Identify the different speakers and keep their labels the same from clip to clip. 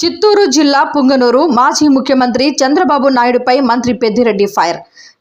Speaker 1: చిత్తూరు జిల్లా పుంగనూరు మాజీ ముఖ్యమంత్రి చంద్రబాబు నాయుడుపై మంత్రి పెద్దిరెడ్డి ఫైర్.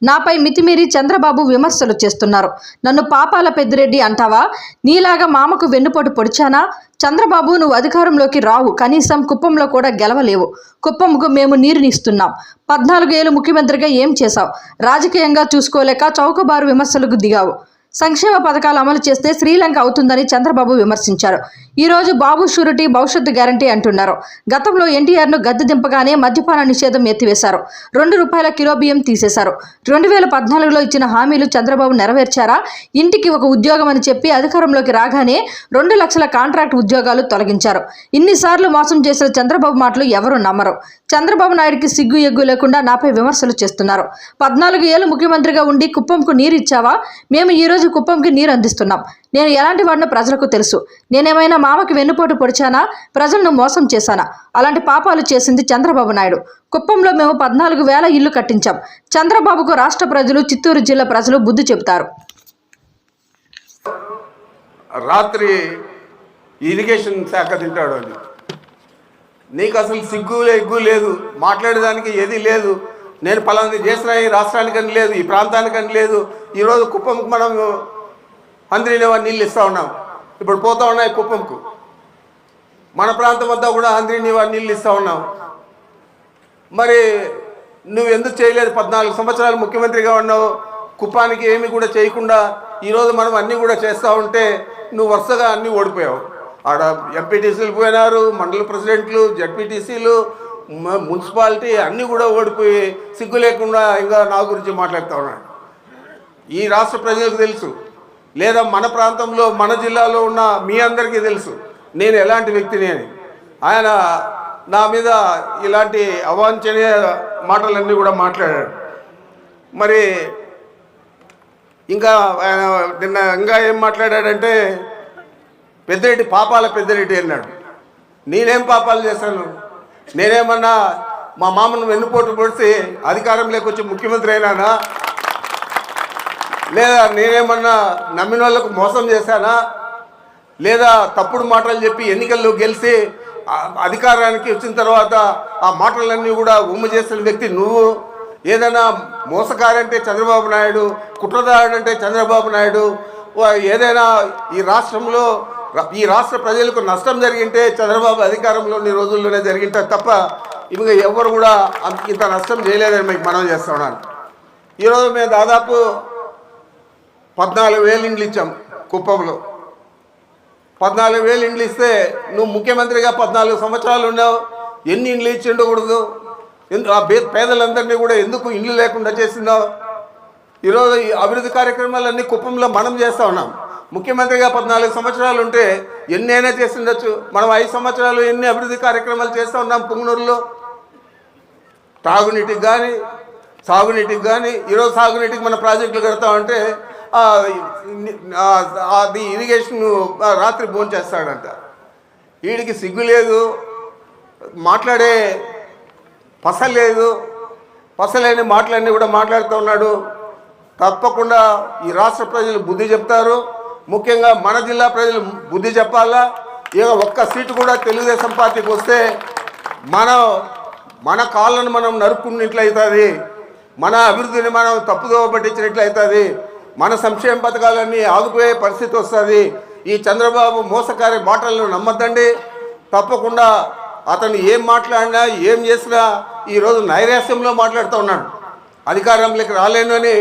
Speaker 1: నాపై మితిమీరి చంద్రబాబు విమర్శలు చేస్తున్నారు. నన్ను పాపాల పెద్దిరెడ్డి అంటావా? నీలాగా మామకు వెన్నుపోటు పొడిచానా? చంద్రబాబు నువ్వు అధికారంలోకి రావు. కనీసం కుప్పంలో కూడా గెలవలేవు. కుప్పంకు మేము నీరునిస్తున్నాం. పద్నాలుగు ఏళ్ళు ముఖ్యమంత్రిగా ఏం చేశావు? రాజకీయంగా చూసుకోలేక చౌకబారు విమర్శలకు దిగావు. సంక్షేమ పథకాలు అమలు చేస్తే శ్రీలంక అవుతుందని చంద్రబాబు విమర్శించారు. ఈ రోజు బాబు షూరిటీ భవిష్యత్తు గ్యారంటీ అంటున్నారు. గతంలో ఎన్టీఆర్ను గద్దె దింపగానే మద్యపాన నిషేధం ఎత్తివేశారు. రెండు రూపాయల కిలో బియ్యం తీసేశారు. రెండు వేల పద్నాలుగులో ఇచ్చిన హామీలు చంద్రబాబు నెరవేర్చారా? ఇంటికి ఒక ఉద్యోగం అని చెప్పి అధికారంలోకి రాగానే రెండు లక్షల కాంట్రాక్ట్ ఉద్యోగాలు తొలగించారు. ఇన్నిసార్లు మోసం చేసిన చంద్రబాబు మాటలు ఎవరూ నమ్మరు. చంద్రబాబు నాయుడికి సిగ్గు ఎగ్గు లేకుండా నాపై విమర్శలు చేస్తున్నారు. పద్నాలుగు ఏళ్ళు ముఖ్యమంత్రిగా ఉండి కుప్పంకు నీరు ఇచ్చావా మేము ఈ రోజు కుప్పంకి నీరు అందిస్తున్నాం. నేను ఎలాంటి వాడినో ప్రజలకు తెలుసు. నేనేమైనా మామకి వెన్నుపోటు పొడిచానా? ప్రజలను మోసం చేశానా? అలాంటి పాపాలు చేసింది చంద్రబాబు నాయుడు. కుప్పంలో మేము పద్నాలుగు వేల ఇల్లు కట్టించాం. చంద్రబాబుకు రాష్ట్ర ప్రజలు చిత్తూరు జిల్లా ప్రజలు బుద్ధి చెబుతారు.
Speaker 2: రాత్రి ఇరిగేషన్ శాఖ తింటాడు అని నీకు అసలు సిగ్గు ఎగ్గు లేదు. మాట్లాడేదానికి ఏది లేదు. నేను పలానా చేసిన ఈ రాష్ట్రానికని లేదు ఈ ప్రాంతానికని లేదు ఈరోజు కుప్పంకు మనం హంద్రీలో నీళ్ళు ఇస్తూ ఉన్నాం. ఇప్పుడు పోతూ ఉన్నాయి కుప్పంకు. మన ప్రాంతం వద్ద కూడా హంద్రీనేవా నీళ్ళు ఇస్తూ ఉన్నాం. మరి నువ్వు ఎందుకు చేయలేదు పద్నాలుగు సంవత్సరాలు ముఖ్యమంత్రిగా ఉన్నావు? కుప్పానికి ఏమి కూడా చేయకుండా ఈరోజు మనం అన్నీ కూడా చేస్తూ ఉంటే నువ్వు వరుసగా అన్నీ ఓడిపోయావు. ఆడ ఎంపీటీసీలు పోయినారు మండల ప్రెసిడెంట్లు జడ్పీటీసీలు మున్సిపాలిటీ అన్నీ కూడా ఓడిపోయి సిగ్గు లేకుండా ఇంకా నా గురించి మాట్లాడుతూ ఉన్నాడు. ఈ రాష్ట్ర ప్రజలకు తెలుసు. లేదా మన ప్రాంతంలో మన జిల్లాలో ఉన్న మీ అందరికీ తెలుసు. నేను ఎలాంటి వ్యక్తిని అని. ఆయన నా మీద ఇలాంటి అవాంఛనీయ మాటలన్నీ కూడా మాట్లాడాడు. మరి ఇంకా ఆయన నిన్న ఇంకా ఏం మాట్లాడాడంటే పెద్దరెడ్డి పాపాల పెద్దరెడ్డి అన్నాడు. నేనేం పాపాలు చేశాను? నేనేమన్నా మా మామను వెన్నుపోటు పొడిచి అధికారంలోకి వచ్చి ముఖ్యమంత్రి అయినానా? లేదా నేనేమన్నా నమ్మిన వాళ్ళకు మోసం చేశానా? లేదా తప్పుడు మాటలు చెప్పి ఎన్నికల్లో గెలిచి అధికారానికి వచ్చిన తర్వాత ఆ మాటలన్నీ కూడా ఉమ్మ చేసిన వ్యక్తి నువ్వు? ఏదైనా మోసకారంటే చంద్రబాబు నాయుడు కుట్రదారుడంటే చంద్రబాబు నాయుడు ఏదైనా ఈ రాష్ట్రంలో ఈ రాష్ట్ర ప్రజలకు నష్టం జరిగింటే చంద్రబాబు అధికారంలో ఉన్న రోజుల్లోనే జరిగింటే తప్ప ఇవి ఎవరు కూడా అంత ఇంత నష్టం చేయలేదని మీకు మనం చేస్తున్నాను ఈరోజు మేము దాదాపు పద్నాలుగు వేలు ఇండ్లు ఇచ్చాం కుప్పంలో. పద్నాలుగు వేలు ఇండ్లు ఇస్తే నువ్వు ముఖ్యమంత్రిగా పద్నాలుగు సంవత్సరాలు ఉన్నావు ఎన్ని ఇండ్లు ఇచ్చి ఉండకూడదు ఎందు ఆ పేదలందరినీ కూడా ఎందుకు ఇండ్లు లేకుండా చేసిందావు ఈరోజు ఈ అభివృద్ధి కార్యక్రమాలన్నీ కుప్పంలో మనం చేస్తూ ఉన్నాం. ముఖ్యమంత్రిగా పద్నాలుగు సంవత్సరాలు ఉంటే ఎన్ని అయినా చేసిండొచ్చు మనం ఐదు సంవత్సరాలు ఎన్ని అభివృద్ధి కార్యక్రమాలు చేస్తూ ఉన్నాం పుంగనూరులో? తాగునీటికి కానీ సాగునీటికి కానీ ఈరోజు సాగునీటికి మన ప్రాజెక్టులు కడతా ఉంటే అది ఇరిగేషన్ రాత్రి భోజనం చేస్తాడంట. వీడికి సిగ్గు లేదు. మాట్లాడే పస లేదు. పసలేని మాటలన్నీ కూడా మాట్లాడుతూ ఉన్నాడు. తప్పకుండా ఈ రాష్ట్ర ప్రజలు బుద్ధి చెప్తారు. ముఖ్యంగా మన జిల్లా ప్రజలు బుద్ధి చెప్పాలా? ఇక ఒక్క సీటు కూడా తెలుగుదేశం పార్టీకి వస్తే మన మన కాళ్ళను మనం నరుక్కున్నట్లయితుంది మన అభివృద్ధిని మనం తప్పుదోవ పట్టించినట్లయితుంది మన సంక్షేమ పథకాలన్నీ ఆగిపోయే పరిస్థితి వస్తుంది. ఈ చంద్రబాబు మోసకారి మాటలను నమ్మద్దండి. తప్పకుండా అతను ఏం మాట్లాడినా ఏం చేసినా ఈరోజు నైరాస్యంలో మాట్లాడుతూ ఉన్నాడు. అధికారంలోకి రాలేను అని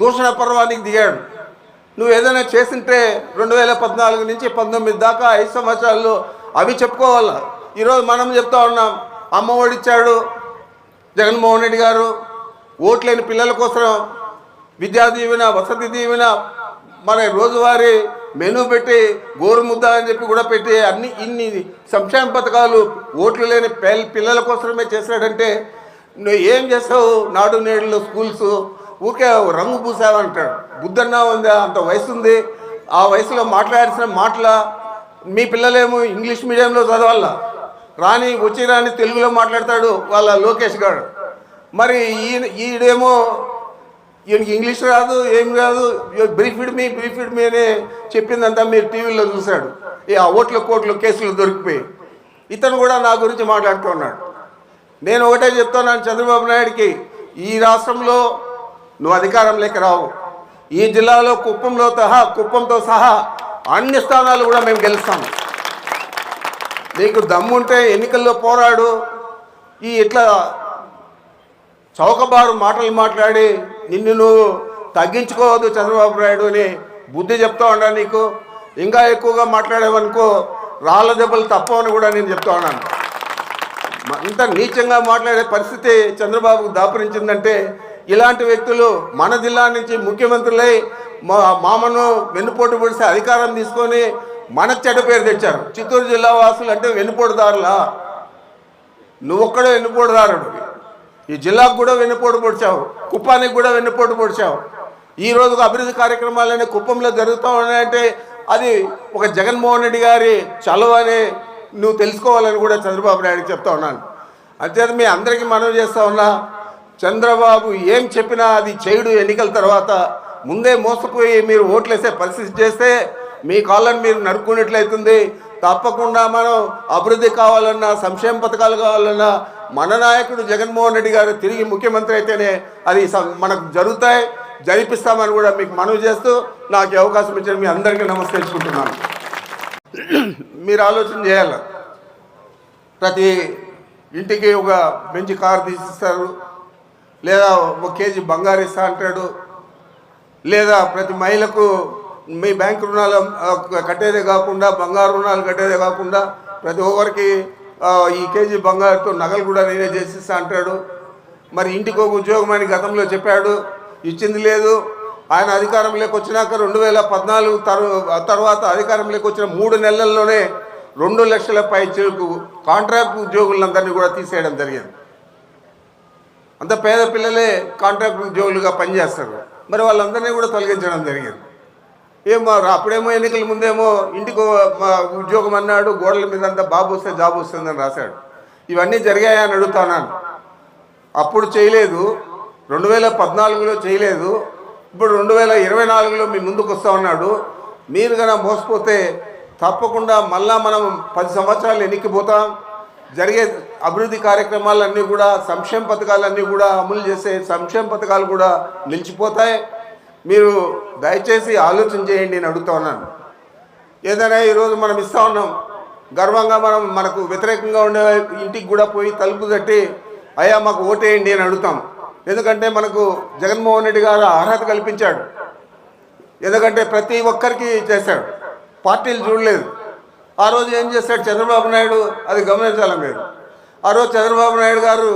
Speaker 2: దూషణ పర్వానికి దిగాడు. నువ్వు ఏదైనా చేసింటే రెండు వేల పద్నాలుగు నుంచి పంతొమ్మిది దాకా ఐదు సంవత్సరాల్లో అవి చెప్పుకోవాలా. ఈరోజు మనం చెప్తా ఉన్నాం అమ్మ ఓడిచ్చాడు జగన్మోహన్ రెడ్డి గారు ఓట్లేని పిల్లల కోసం విద్యా దీవెన వసతి దీవెన మన రోజువారీ మెనూ పెట్టి గోరుముద్ద అని చెప్పి కూడా పెట్టి అన్ని ఇన్ని సంక్షేమ పథకాలు ఓట్లు లేని పిల్లల కోసమే చేశాడంటే నువ్వు ఏం చేస్తావు? నాడు నేడులో స్కూల్స్ ఊరికే రంగు పూసావంటాడు బుద్ధన్నా ఉంది? అంత వయసు ఉంది ఆ వయసులో మాట్లాడాల్సిన మాటల మీ పిల్లలేమో ఇంగ్లీష్ మీడియంలో చదవాల? రాని వచ్చి రాని తెలుగులో మాట్లాడతాడు వాళ్ళ లోకేష్ గారు మరి ఈయన ఈడేమో ఈయనకి ఇంగ్లీష్ రాదు ఏం రాదు బ్రీఫిడ్ మీ బ్రీఫిడ్ మీ అని చెప్పిందంతా మీరు టీవీలో చూశాడు. ఈ ఆ ఓట్ల కోట్లు కేసులు దొరికిపోయి. ఇతను కూడా నా గురించి మాట్లాడుతున్నాడు నేను ఒకటే చెప్తున్నాను చంద్రబాబు నాయుడికి ఈ రాష్ట్రంలో నువ్వు అధికారంలోకి రావు. ఈ జిల్లాలో కుప్పంలో సహా కుప్పంతో సహా అన్ని స్థానాలు కూడా మేము గెలుస్తాము నీకు దమ్ముంటే ఎన్నికల్లో పోరాడు. ఈ ఇట్లా చౌకబారు మాటలు మాట్లాడి నిన్ను నువ్వు తగ్గించుకోవద్దు చంద్రబాబు నాయుడు అని బుద్ధి చెప్తా ఉన్నా నీకు. ఇంకా ఎక్కువగా మాట్లాడేవనుకో రాళ్ళ దెబ్బలు తప్పవని కూడా నేను చెప్తా ఉన్నాను ఇంత నీచంగా మాట్లాడే పరిస్థితి చంద్రబాబుకు దాపురించిందంటే ఇలాంటి వ్యక్తులు మన జిల్లా నుంచి ముఖ్యమంత్రులై మా మామను వెన్నుపోటు పొడిస్తే అధికారం తీసుకొని మనకు చెడ్డ పేరు తెచ్చారు. చిత్తూరు జిల్లా వాసులు అంటే వెన్నుపోటుదారులా? నువ్వొక్కడే వెన్నుపోటుదారుడు. ఈ జిల్లాకు కూడా వెన్నుపోటు పొడిచావు. కుప్పానికి కూడా వెన్నుపోటు పొడిచావు. ఈ రోజు అభివృద్ధి కార్యక్రమాలనే కుప్పంలో జరుగుతూ ఉన్నాయంటే అది ఒక జగన్మోహన్ రెడ్డి గారి చలవ అని నువ్వు తెలుసుకోవాలని కూడా చంద్రబాబు నాయుడుకి చెప్తా ఉన్నాను. అంతేత మీ అందరికీ మనవి చేస్తా ఉన్నా చంద్రబాబు ఏం చెప్పినా అది చేయుడు ఎన్నికల తర్వాత ముందే మోసపోయి మీరు ఓట్లేసే పరిస్థితి చేస్తే మీ కాళ్ళని మీరు నరుక్కున్నట్లయితుంది తప్పకుండా మనం అభివృద్ధి కావాలన్నా సంక్షేమ పథకాలు కావాలన్నా మన నాయకుడు జగన్మోహన్ రెడ్డి గారు తిరిగి ముఖ్యమంత్రి అయితేనే అది మనకు జరుగుతాయి జరిపిస్తామని కూడా మీకు మనవి చేస్తూ నాకు అవకాశం ఇచ్చిన మీ అందరికీ నమస్కరించుకుంటున్నాను. మీరు ఆలోచన చేయాలి? ప్రతి ఇంటికి ఒక మంచి కారు తీసిస్తారు లేదా ఒక కేజీ బంగారు ఇస్తా అంటాడు. లేదా ప్రతి మహిళకు మీ బ్యాంక్ రుణాలు కట్టేదే కాకుండా బంగారు రుణాలు కట్టేదే కాకుండా ప్రతి ఒక్కరికి ఈ కేజీ బంగారుతో నగలు కూడా నేనే చేసిస్తా అంటాడు. మరి ఇంటికి ఒక ఉద్యోగం అని గతంలో చెప్పాడు. ఇచ్చింది లేదు. ఆయన అధికారంలోకి వచ్చినాక రెండు వేల పద్నాలుగు తర్వాత అధికారంలోకి వచ్చిన మూడు నెలల్లోనే రెండు లక్షల పై చెరుకు కాంట్రాక్ట్ ఉద్యోగులందరినీ కూడా తీసేయడం జరిగింది. అంత పేద పిల్లలే కాంట్రాక్ట్ ఉద్యోగులుగా పనిచేస్తారు. మరి వాళ్ళందరినీ కూడా తొలగించడం జరిగింది. ఏమో రా- అప్పుడేమో ఎన్నికల ముందేమో ఇంటికి ఉద్యోగం అన్నాడు గోడల మీద అంతా బాబు వస్తే జాబ్ వస్తుందని రాశాడు. ఇవన్నీ జరిగాయని అడుగుతున్నాను అప్పుడు చేయలేదు. రెండు వేల పద్నాలుగులో చేయలేదు. ఇప్పుడు రెండు వేల ఇరవై నాలుగులో మీ ముందుకు వస్తా ఉన్నాడు. మీరు కనుక మోసపోతే తప్పకుండా మళ్ళా మనం పది సంవత్సరాలు ఎన్నికిపోతాం జరిగే అభివృద్ధి కార్యక్రమాలన్నీ కూడా సంక్షేమ పథకాలన్నీ కూడా అమలు చేసే సంక్షేమ పథకాలు కూడా నిలిచిపోతాయి. మీరు దయచేసి ఆలోచన చేయండి నేను అడుగుతా ఉన్నాను. ఏదైనా ఈరోజు మనం ఇస్తా ఉన్నాం. గర్వంగా మనం మనకు వ్యతిరేకంగా ఉండే ఇంటికి కూడా పోయి తలుపు తట్టి అయ్యా మాకు ఓటేయండి అని అడుగుతాం. ఎందుకంటే మనకు జగన్మోహన్ రెడ్డి గారు అర్హత కల్పించాడు. ఎందుకంటే ప్రతి ఒక్కరికి చేశాడు. పార్టీలు చూడలేదు. ఆ రోజు ఏం చేశాడు చంద్రబాబు నాయుడు? అది గమనించాలి మీరు ఆ రోజు చంద్రబాబు నాయుడు గారు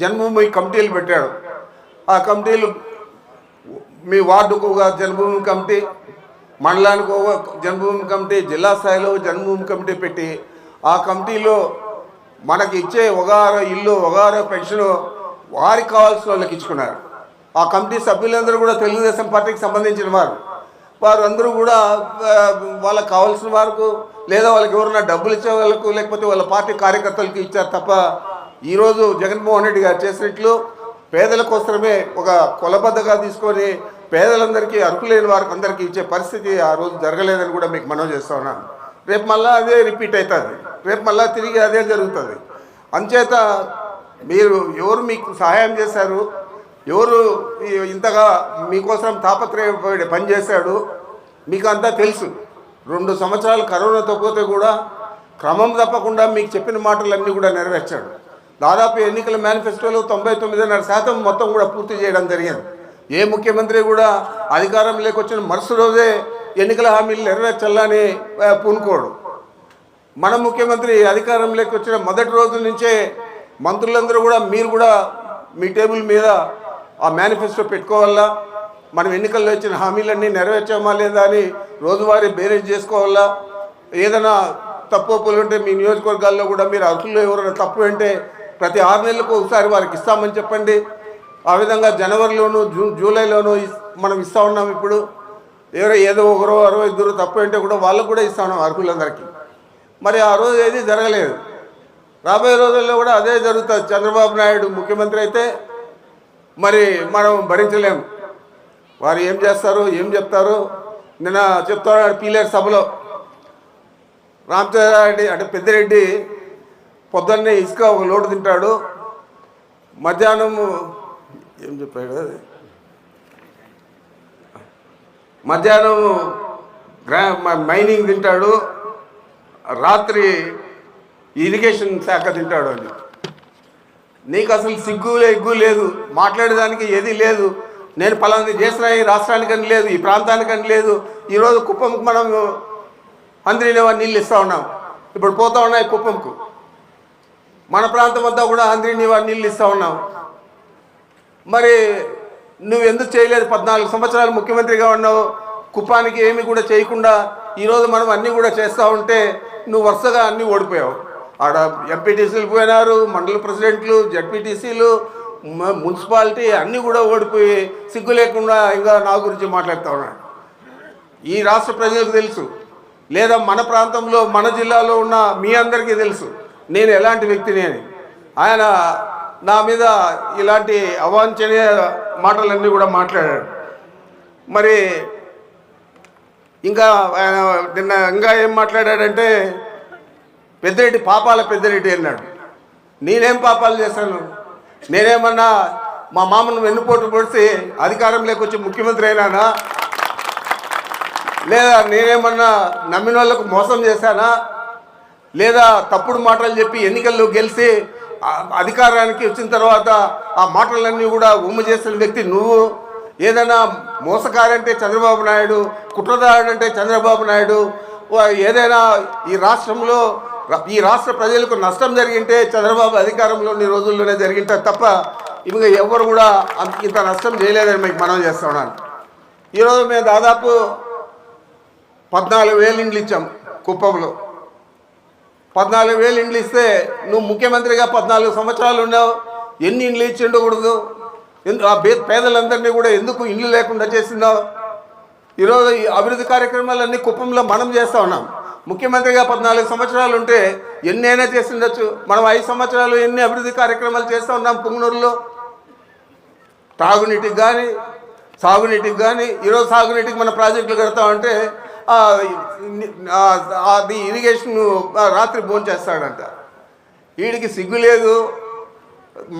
Speaker 2: జన్మభూమి కమిటీలు పెట్టాడు. ఆ కమిటీలు మీ వార్డుకు ఒక జన్మభూమి కమిటీ మండలానికి ఒక జన్మభూమి కమిటీ జిల్లా స్థాయిలో జన్మభూమి కమిటీ పెట్టి ఆ కమిటీలో మనకి ఇచ్చే ఒగారో ఇల్లు ఒగారో పెన్షన్ వారికి కావాల్సిన వాళ్ళకి ఇచ్చుకున్నారు. ఆ కమిటీ సభ్యులందరూ కూడా తెలుగుదేశం పార్టీకి సంబంధించిన వారు. వారు అందరూ కూడా వాళ్ళకి కావాల్సిన వారికి లేదా వాళ్ళకి ఎవరైనా డబ్బులు ఇచ్చే వాళ్ళకు లేకపోతే వాళ్ళ పార్టీ కార్యకర్తలకు ఇచ్చారు తప్ప ఈరోజు జగన్మోహన్ రెడ్డి గారు చేసినట్లు పేదల కోసమే ఒక కొలబద్దగా తీసుకొని పేదలందరికీ అర్హులైన వారికి అందరికీ ఇచ్చే పరిస్థితి ఆ రోజు జరగలేదని కూడా మీకు మనవి చేస్తా ఉన్నాను. రేపు మళ్ళీ అదే రిపీట్ అవుతుంది. రేపు మళ్ళీ తిరిగి అదే జరుగుతుంది. అంచేత మీరు ఎవరు మీకు సహాయం చేశారు ఎవరు ఇంతగా మీకోసం తాపత్రయపడి పనిచేశాడు మీకు అంతా తెలుసు. రెండు సంవత్సరాలు కరోనాతో పోతే కూడా క్రమం తప్పకుండా మీకు చెప్పిన మాటలన్నీ కూడా నెరవేర్చాడు. దాదాపు ఎన్నికల మేనిఫెస్టోలో తొంభై తొమ్మిదిన్నర శాతం మొత్తం కూడా పూర్తి చేయడం జరిగింది. ఏ ముఖ్యమంత్రి కూడా అధికారం లేకొచ్చిన మరుసటి రోజే ఎన్నికల హామీలు నెరవేర్చాలని పూనుకోడు. మన ముఖ్యమంత్రి అధికారం లేకొచ్చిన మొదటి రోజు నుంచే మంత్రులందరూ కూడా మీరు కూడా మీ టేబుల్ మీద ఆ మేనిఫెస్టో పెట్టుకోవాలా? మనం ఎన్నికల్లో ఇచ్చిన హామీలన్నీ నెరవేర్చామా లేదా అని రోజువారీ బేరేజ్ చేసుకోవాలా? ఏదైనా తప్పు ఒప్పులు ఉంటే మీ నియోజకవర్గాల్లో కూడా మీరు అర్హుల్లో ఎవరైనా తప్పు అంటే ప్రతి ఆరు నెలలకు ఒకసారి వారికి ఇస్తామని చెప్పండి. ఆ విధంగా జనవరిలోను జూ జూలైలోనూ మనం ఇస్తా ఉన్నాం ఇప్పుడు. ఎవరో ఏదో ఒకరో అరవై ఇద్దరు తప్పు అంటే కూడా వాళ్ళకు కూడా ఇస్తా ఉన్నాం అర్హులందరికీ. మరి ఆ రోజు ఏది జరగలేదు. రాబోయే రోజుల్లో కూడా అదే జరుగుతుంది. చంద్రబాబు నాయుడు ముఖ్యమంత్రి అయితే మరి మనం భరించలేము వారు ఏం చేస్తారు? ఏం చెప్తారు? నిన్న చెప్తాడు పీలేరు సభలో. రామచంద్రారెడ్డి అంటే పెద్దిరెడ్డి పొద్దున్నే ఇసుక ఒక లోటు తింటాడు. మధ్యాహ్నం ఏం చెప్పాడు అది? మధ్యాహ్నం గ్రా మైనింగ్ తింటాడు. రాత్రి ఇరిగేషన్ శాఖ తింటాడు అని నీకు అసలు సిగ్గు ఎగ్గు లేదు. మాట్లాడేదానికి ఏది లేదు. నేను పలానా చేసిన ఈ రాష్ట్రానికని లేదు ఈ ప్రాంతానికని లేదు. ఈరోజు కుప్పంకు మనం అంద్రినేవా నీళ్ళు ఇస్తూ ఉన్నాం. ఇప్పుడు పోతా ఉన్నాయి కుప్పంకు. మన ప్రాంతం అంతా కూడా అంద్రినేవా నీళ్ళు ఇస్తూ ఉన్నాం. మరి నువ్వు ఎందుకు చేయలేదు పద్నాలుగు సంవత్సరాలు ముఖ్యమంత్రిగా ఉన్నావు? కుప్పానికి ఏమి కూడా చేయకుండా ఈరోజు మనం అన్నీ కూడా చేస్తూ ఉంటే నువ్వు వరుసగా అన్నీ ఓడిపోయావు. ఆడ ఎంపీటీసీలు పోయినారు మండల ప్రెసిడెంట్లు జడ్పీటీసీలు మున్సిపాలిటీ అన్నీ కూడా ఓడిపోయి సిగ్గు లేకుండా ఇంకా నా గురించి మాట్లాడుతూ ఉన్నాడు. ఈ రాష్ట్ర ప్రజలకు తెలుసు. లేదా మన ప్రాంతంలో మన జిల్లాలో ఉన్న మీ అందరికీ తెలుసు. నేను ఎలాంటి వ్యక్తిని అని. ఆయన నా మీద ఇలాంటి అవాంఛనీయ మాటలన్నీ కూడా మాట్లాడాడు. మరి ఇంకా ఆయన నిన్న ఇంకా ఏం మాట్లాడాడంటే పెద్దిరెడ్డి పాపాల పెద్దిరెడ్డి అన్నాడు. నేనేం పాపాలు చేశాను? నేనేమన్నా మా మామను వెన్నుపోటు పొడిచి అధికారం లేకొచ్చి ముఖ్యమంత్రి అయినానా? లేదా నేనేమన్నా నమ్మిన వాళ్ళకు మోసం చేశానా? లేదా తప్పుడు మాటలు చెప్పి ఎన్నికల్లో గెలిచి అధికారానికి వచ్చిన తర్వాత ఆ మాటలన్నీ కూడా ఉమ్మ చేసిన వ్యక్తి నువ్వు? ఏదైనా మోసకారంటే చంద్రబాబు నాయుడు కుట్రదారుడంటే చంద్రబాబు నాయుడు ఏదైనా ఈ రాష్ట్రంలో ఈ రాష్ట్ర ప్రజలకు నష్టం జరిగింటే చంద్రబాబు అధికారంలో ఉన్న రోజుల్లోనే జరిగింటే తప్ప ఇవి ఎవరు కూడా అంత ఇంత నష్టం చేయలేదని మీకు మనం చేస్తున్నాను ఈరోజు మేము దాదాపు పద్నాలుగు వేలు ఇండ్లు ఇచ్చాం కుప్పంలో. పద్నాలుగు వేలు ఇండ్లు ఇస్తే నువ్వు ముఖ్యమంత్రిగా పద్నాలుగు సంవత్సరాలు ఉన్నావు ఎన్ని ఇండ్లు ఇచ్చి ఉండకూడదు ఎందు ఆ పేదలందరినీ కూడా ఎందుకు ఇండ్లు లేకుండా చేస్తున్నావు? ఈరోజు ఈ అభివృద్ధి కార్యక్రమాలన్నీ కుప్పంలో మనం చేస్తూ ఉన్నాం. ముఖ్యమంత్రిగా పద్నాలుగు సంవత్సరాలు ఉంటే ఎన్నైనా చేసిండొచ్చు మనం ఐదు సంవత్సరాలు ఎన్ని అభివృద్ధి కార్యక్రమాలు చేస్తూ ఉన్నాం పుంగనూరులో? తాగునీటికి కానీ సాగునీటికి కానీ ఈరోజు సాగునీటికి మన ప్రాజెక్టులు కడతా ఉంటే అది ఇరిగేషన్ రాత్రి భోజనం చేస్తాడంట. వీడికి సిగ్గు లేదు.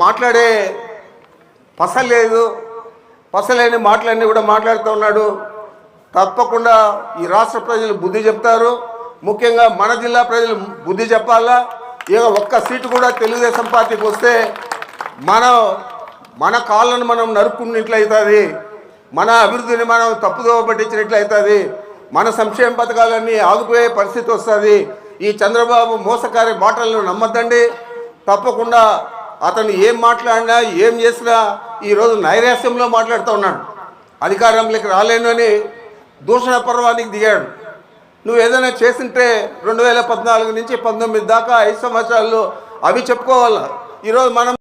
Speaker 2: మాట్లాడే పస లేదు. పసలేని మాటలన్నీ కూడా మాట్లాడుతూ ఉన్నాడు. తప్పకుండా ఈ రాష్ట్ర ప్రజలు బుద్ధి చెప్తారు. ముఖ్యంగా మన జిల్లా ప్రజలు బుద్ధి చెప్పాలా? ఇక ఒక్క సీటు కూడా తెలుగుదేశం పార్టీకి వస్తే మన మన కాళ్ళను మనం నరుక్కున్నట్లయితుంది మన అభివృద్ధిని మనం తప్పుదోవ పట్టించినట్లయితుంది మన సంక్షేమ పథకాలన్నీ ఆగిపోయే పరిస్థితి వస్తుంది. ఈ చంద్రబాబు మోసకారి మాటలను నమ్మద్దండి. తప్పకుండా అతను ఏం మాట్లాడినా ఏం చేసినా ఈరోజు నైరాస్యంలో మాట్లాడుతూ ఉన్నాడు. అధికారంలోకి రాలేను అని దూషణ పర్వానికి దిగాడు. నువ్వు ఏదైనా చేసింటే రెండు వేల పద్నాలుగు నుంచి పంతొమ్మిది దాకా ఐదు సంవత్సరాల్లో అవి చెప్పుకోవాలా? ఈరోజు మనం